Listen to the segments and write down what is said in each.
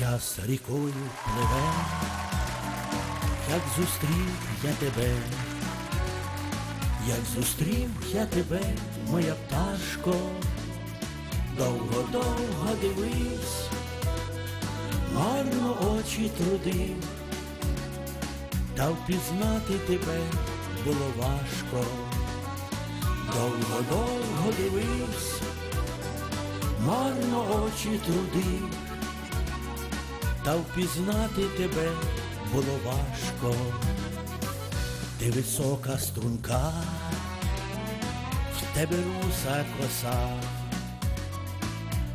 Час рікою пливе, як зустрів я тебе, як зустрів я тебе, моя пташко, довго-довго дивись, марно очі трудив, та впізнати тебе було важко, довго-довго дивись, марно очі трудив та впізнати тебе було важко, ти висока струнка, в тебе руса коса,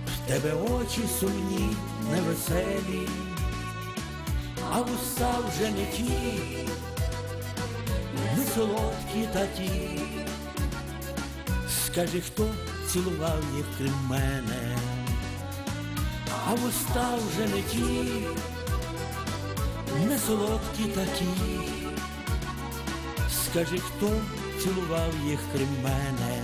в тебе очі сумні, невеселі, а вуста вже не ті, не солодкі та ті. Скажи, хто цілував їх крім мене? А вуста вже не ті, не солодкі такі. Скажи, хто цілував їх крім мене?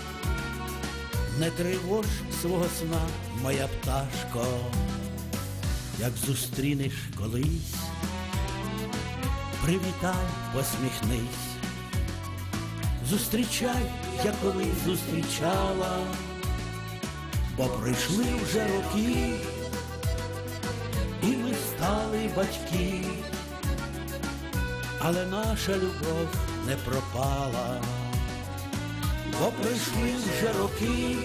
не тривож свого сна, моя пташко, як зустрінеш колись, привітай, посміхнись, зустрічай, як колись зустрічала, бо прийшли вже роки, і ми стали батьки, але наша любов не пропала бо пройшли вже роки,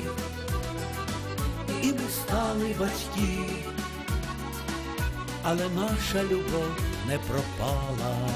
і ми стали батьки, але наша любов не пропала.